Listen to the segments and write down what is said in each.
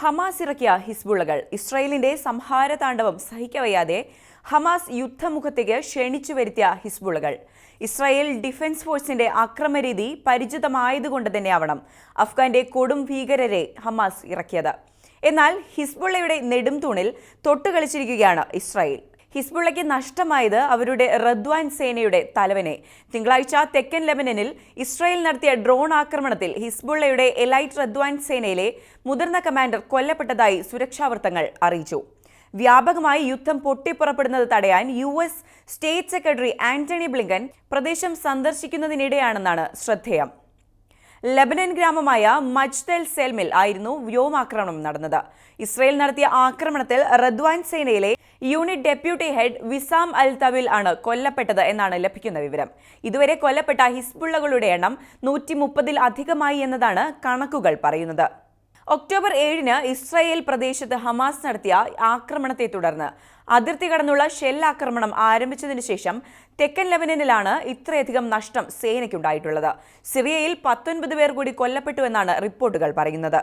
Hamas ഇറക്കിയ ഹിസ്ബുള്ളകൾ. ഇസ്രയേലിന്റെ സംഹാര താണ്ഡവം സഹിക്കവയ്യാതെ ഹമാസ് യുദ്ധമുഖത്തേക്ക് ക്ഷണിച്ചു വരുത്തിയ ഹിസ്ബുള്ളകൾ. ഇസ്രായേൽ ഡിഫൻസ് ഫോഴ്സിന്റെ അക്രമരീതി പരിചിതമായതുകൊണ്ട് തന്നെയാവണം അഫ്ഗാന്റെ കൊടും ഭീകരരെ ഹമാസ് ഇറക്കിയത്. എന്നാൽ ഹിസ്ബുള്ളയുടെ നെടുംതൂണിൽ തൊട്ടുകളിച്ചിരിക്കുകയാണ് ഇസ്രായേൽ. ഹിസ്ബുള്ളയ്ക്ക് നഷ്ടമായത് അവരുടെ റദ്വാൻ സേനയുടെ തലവനെ. തിങ്കളാഴ്ച തെക്കൻ ലെബനനിൽ ഇസ്രായേൽ നടത്തിയ ഡ്രോൺ ആക്രമണത്തിൽ ഹിസ്ബുള്ളയുടെ എലൈറ്റ് റദ്വാൻ സേനയിലെ മുതിർന്ന കമാൻഡർ കൊല്ലപ്പെട്ടതായി സുരക്ഷാ വൃത്തങ്ങൾ അറിയിച്ചു. വ്യാപകമായി യുദ്ധം പൊട്ടിപ്പുറപ്പെടുന്നത് തടയാൻ U S state secretary Antony Blinken പ്രദേശം സന്ദർശിക്കുന്നതിനിടെയാണെന്നാണ് ശ്രദ്ധേയം. ലബനൻ ഗ്രാമമായ മജ്ദൽ സെൽമിൽ ആയിരുന്നു വ്യോമാക്രമണം നടന്നത്. ഇസ്രയേൽ നടത്തിയ ആക്രമണത്തിൽ റദ്വാൻ സേനയിലെ unit deputy head Wissam al Tawil ആണ് കൊല്ലപ്പെട്ടത് എന്നാണ് ലഭിക്കുന്ന വിവരം. ഇതുവരെ കൊല്ലപ്പെട്ട ഹിസ്ബുള്ളകളുടെ എണ്ണം നൂറ്റി മുപ്പതിൽ അധികമായി എന്നതാണ് കണക്കുകൾ പറയുന്നത്. ഒക്ടോബർ ഏഴിന് ഇസ്രായേൽ പ്രദേശത്ത് ഹമാസ് നടത്തിയ ആക്രമണത്തെ തുടർന്ന് അതിർത്തി കടന്നുള്ള ഷെൽ ആക്രമണം ആരംഭിച്ചതിനു ശേഷം തെക്കൻ ലെബനനിലാണ് ഇത്രയധികം നഷ്ടം സേനയ്ക്കുണ്ടായിട്ടുള്ളത്. സിറിയയിൽ പത്തൊൻപത് പേർ കൂടി കൊല്ലപ്പെട്ടുവെന്നാണ് റിപ്പോർട്ടുകൾ പറയുന്നത്.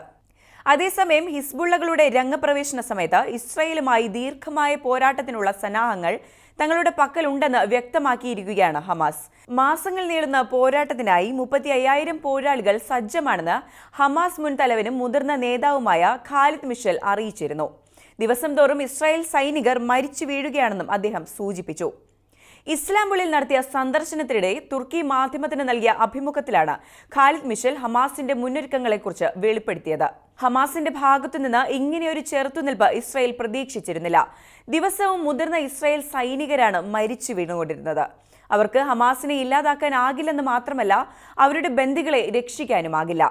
അതേസമയം ഹിസ്ബുള്ളകളുടെ രംഗപ്രവേശന സമയത്ത് ഇസ്രയേലുമായി ദീർഘമായ പോരാട്ടത്തിനുള്ള സന്നാഹങ്ങൾ തങ്ങളുടെ പക്കലുണ്ടെന്ന് വ്യക്തമാക്കിയിരിക്കുകയാണ് ഹമാസ്. മാസങ്ങൾ നീളുന്ന പോരാട്ടത്തിനായി മുപ്പത്തി അയ്യായിരം പോരാളികൾ സജ്ജമാണെന്ന് ഹമാസ് മുൻ തലവനും മുതിർന്ന നേതാവുമായ ഖാലിദ് മിഷൽ അറിയിച്ചിരുന്നു. ദിവസം തോറും ഇസ്രായേൽ സൈനികർ മരിച്ചു വീഴുകയാണെന്നും അദ്ദേഹം സൂചിപ്പിച്ചു. ഇസ്ലാംബുളിൽ നടത്തിയ സന്ദർശനത്തിനിടെ തുർക്കി മാധ്യമത്തിന് നൽകിയ അഭിമുഖത്തിലാണ് ഖാലിദ് മിഷൽ ഹമാസിന്റെ മുന്നൊരുക്കങ്ങളെക്കുറിച്ച് വെളിപ്പെടുത്തിയത്. ഹമാസിന്റെ ഭാഗത്തുനിന്ന് ഇങ്ങനെയൊരു ചെറുത്തുനിൽപ്പ് ഇസ്രായേൽ പ്രതീക്ഷിച്ചിരുന്നില്ല. ദിവസവും മുതിർന്ന ഇസ്രായേൽ സൈനികരാണ് മരിച്ചു വീണുകൊണ്ടിരുന്നത്. അവർക്ക് ഹമാസിനെ ഇല്ലാതാക്കാനാകില്ലെന്ന് മാത്രമല്ല അവരുടെ ബന്ദികളെ രക്ഷിക്കാനുമാകില്ല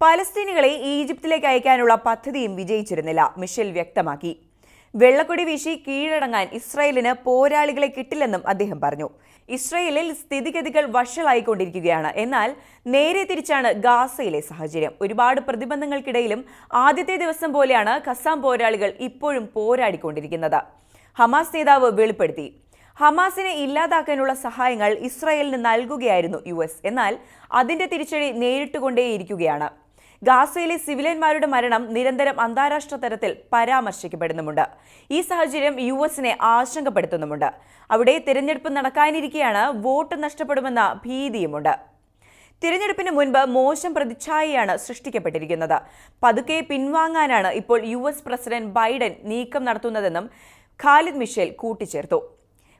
പലസ്തീനികളെ ഈജിപ്തിലേക്ക് അയക്കാനുള്ള പദ്ധതിയും വിജയിച്ചിരുന്നില്ല മിഷേൽ വ്യക്തമാക്കി. വെള്ളക്കൊടി വീശി കീഴടങ്ങാൻ ഇസ്രായേലിന് പോരാളികളെ കിട്ടില്ലെന്നും അദ്ദേഹം പറഞ്ഞു. ഇസ്രയേലിൽ സ്ഥിതിഗതികൾ വഷളായിക്കൊണ്ടിരിക്കുകയാണ്. എന്നാൽ നേരെ തിരിച്ചാണ് ഗാസയിലെ സാഹചര്യം. ഒരുപാട് പ്രതിബന്ധങ്ങൾക്കിടയിലും ആദ്യത്തെ ദിവസം പോലെയാണ് ഖസാം പോരാളികൾ ഇപ്പോഴും പോരാടിക്കൊണ്ടിരിക്കുന്നത്. ഹമാസ് നേതാവ് വെളിപ്പെടുത്തി. ഹമാസിനെ ഇല്ലാതാക്കാനുള്ള സഹായങ്ങൾ ഇസ്രായേലിന് നൽകുകയായിരുന്നു യു എന്നാൽ അതിന്റെ തിരിച്ചടി നേരിട്ടുകൊണ്ടേയിരിക്കുകയാണ്. ഗാസയിലെ സിവിലിയന്മാരുടെ മരണം നിരന്തരം അന്താരാഷ്ട്ര തലത്തിൽ പരാമർശിക്കപ്പെടുന്നുമുണ്ട്. ഈ സാഹചര്യം യു എസിനെ ആശങ്കപ്പെടുത്തുന്നുമുണ്ട്. അവിടെ തിരഞ്ഞെടുപ്പ് നടക്കാനിരിക്കെയാണ് വോട്ട് നഷ്ടപ്പെടുമെന്ന ഭീതിയുമുണ്ട്. തിരഞ്ഞെടുപ്പിന് മുൻപ് മോശം പ്രതിച്ഛായയാണ് സൃഷ്ടിക്കപ്പെട്ടിരിക്കുന്നത്. പതുക്കെ പിൻവാങ്ങാനാണ് ഇപ്പോൾ യു എസ് പ്രസിഡന്റ് ബൈഡൻ നീക്കം നടത്തുന്നതെന്നും ഖാലിദ് മിഷേൽ കൂട്ടിച്ചേർത്തു.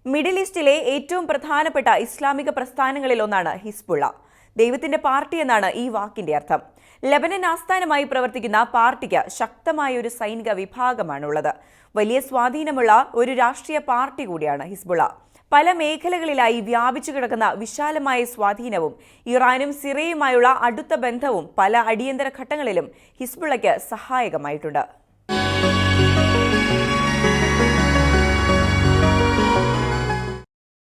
മിഡിൽ ഈസ്റ്റിലെ ഏറ്റവും പ്രധാനപ്പെട്ട ഇസ്ലാമിക പ്രസ്ഥാനങ്ങളിൽ ഒന്നാണ് ഹിസ്ബുള്ള. ദൈവത്തിന്റെ പാർട്ടി എന്നാണ് ഈ വാക്കിന്റെ അർത്ഥം. ലബനൻ ആസ്ഥാനമായി പ്രവർത്തിക്കുന്ന പാർട്ടിക്ക് ശക്തമായ ഒരു സൈനിക വിഭാഗമാണുള്ളത്. വലിയ സ്വാധീനമുള്ള ഒരു രാഷ്ട്രീയ പാർട്ടി കൂടിയാണ് ഹിസ്ബുള പല മേഖലകളിലായി വ്യാപിച്ചു കിടക്കുന്ന വിശാലമായ സ്വാധീനവും ഇറാനും സിറിയയുമായുള്ള അടുത്ത ബന്ധവും പല അടിയന്തര ഘട്ടങ്ങളിലും ഹിസ്ബുള്ളയ്ക്ക് സഹായകമായിട്ടുണ്ട്.